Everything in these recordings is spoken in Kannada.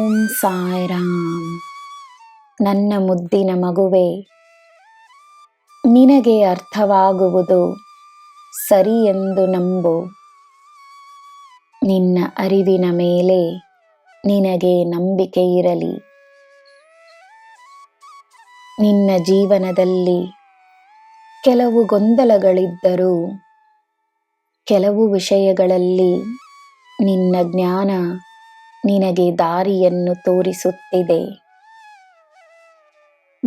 ಓಂ ಸಾಯಿರಾಮ್. ನನ್ನ ಮುದ್ದಿನ ಮಗುವೆ, ನಿನಗೆ ಅರ್ಥವಾಗುವುದು ಸರಿ ಎಂದು ನಂಬು. ನಿನ್ನ ಅರಿವಿನ ಮೇಲೆ ನಿನಗೆ ನಂಬಿಕೆ ಇರಲಿ. ನಿನ್ನ ಜೀವನದಲ್ಲಿ ಕೆಲವು ಗೊಂದಲಗಳಿದ್ದರೂ, ಕೆಲವು ವಿಷಯಗಳಲ್ಲಿ ನಿನ್ನ ಜ್ಞಾನ ನಿನಗೆ ದಾರಿಯನ್ನು ತೋರಿಸುತ್ತಿದೆ.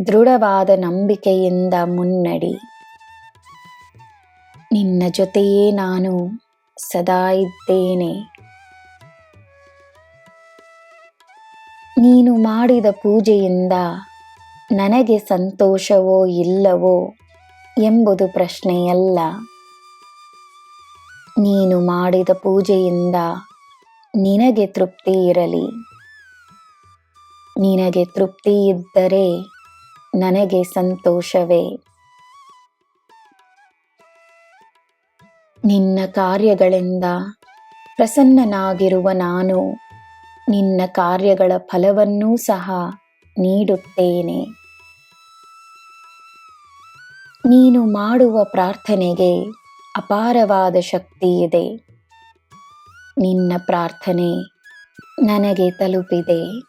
ದೃಢವಾದ ನಂಬಿಕೆಯಿಂದ ಮುನ್ನಡಿ. ನಿನ್ನ ಜೊತೆಯೇ ನಾನು ಸದಾ ಇದ್ದೇನೆ. ನೀನು ಮಾಡಿದ ಪೂಜೆಯಿಂದ ನನಗೆ ಸಂತೋಷವೋ ಇಲ್ಲವೋ ಎಂಬುದು ಪ್ರಶ್ನೆಯಲ್ಲ. ನೀನು ಮಾಡಿದ ಪೂಜೆಯಿಂದ ನಿನಗೆ ತೃಪ್ತಿ ಇರಲಿ. ನಿನಗೆ ತೃಪ್ತಿ ಇದ್ದರೆ ನನಗೆ ಸಂತೋಷವೇ. ನಿನ್ನ ಕಾರ್ಯಗಳಿಂದ ಪ್ರಸನ್ನನಾಗಿರುವ ನಾನು ನಿನ್ನ ಕಾರ್ಯಗಳ ಫಲವನ್ನೂ ಸಹ ನೀಡುತ್ತೇನೆ. ನೀನು ಮಾಡುವ ಪ್ರಾರ್ಥನೆಗೆ ಅಪಾರವಾದ ಶಕ್ತಿ ಇದೆ. ನಿನ್ನ ಪ್ರಾರ್ಥನೆ ನನಗೆ ತಲುಪಿದೆ.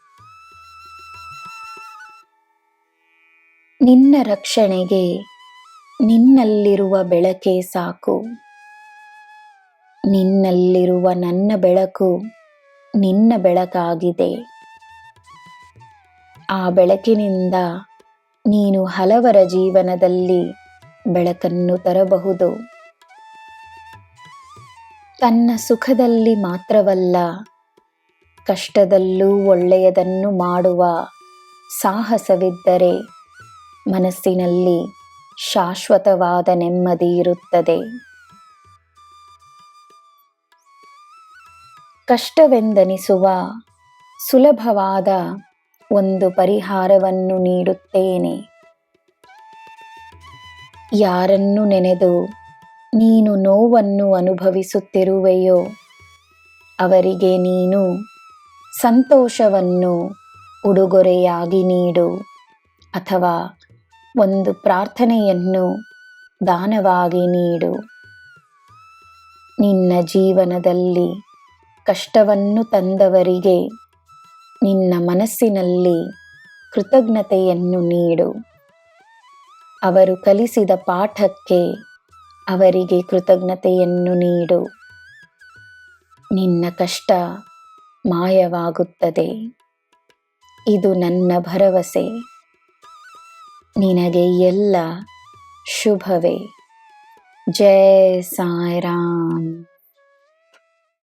ನಿನ್ನ ರಕ್ಷಣೆಗೆ ನಿನ್ನಲ್ಲಿರುವ ಬೆಳಕೆ ಸಾಕು. ನಿನ್ನಲ್ಲಿರುವ ನನ್ನ ಬೆಳಕು ನಿನ್ನ ಬೆಳಕಾಗಿದೆ. ಆ ಬೆಳಕಿನಿಂದ ನೀನು ಹಲವರ ಜೀವನದಲ್ಲಿ ಬೆಳಕನ್ನು ತರಬಹುದು. ತನ್ನ ಸುಖದಲ್ಲಿ ಮಾತ್ರವಲ್ಲ, ಕಷ್ಟದಲ್ಲೂ ಒಳ್ಳೆಯದನ್ನು ಮಾಡುವ ಸಾಹಸವಿದ್ದರೆ ಮನಸ್ಸಿನಲ್ಲಿ ಶಾಶ್ವತವಾದ ನೆಮ್ಮದಿ ಇರುತ್ತದೆ. ಕಷ್ಟವೆಂದನಿಸುವ ಸುಲಭವಾದ ಒಂದು ಪರಿಹಾರವನ್ನು ನೀಡುತ್ತೇನೆ. ಯಾರನ್ನು ನೆನೆದು ನೀನು ನೋವನ್ನು ಅನುಭವಿಸುತ್ತಿರುವೆಯೋ? ಅವರಿಗೆ ನೀನು ಸಂತೋಷವನ್ನು ಉಡುಗೊರೆಯಾಗಿ ನೀಡು. ಅಥವಾ ಒಂದು ಪ್ರಾರ್ಥನೆಯನ್ನು ದಾನವಾಗಿ ನೀಡು. ನಿನ್ನ ಜೀವನದಲ್ಲಿ ಕಷ್ಟವನ್ನು ತಂದವರಿಗೆ ನಿನ್ನ ಮನಸ್ಸಿನಲ್ಲಿ ಕೃತಜ್ಞತೆಯನ್ನು ನೀಡು. ಅವರು ಕಲಿಸಿದ ಪಾಠಕ್ಕೆ ಅವರಿಗೆ ಕೃತಜ್ಞತೆಯನ್ನು ನೀಡು. ನಿನ್ನ ಕಷ್ಟ ಮಾಯವಾಗುತ್ತದೆ. ಇದು ನನ್ನ ಭರವಸೆ. ನಿನಗೆ ಎಲ್ಲ ಶುಭವೇ. ಜಯ ಸಾಯಿರಾಮ್.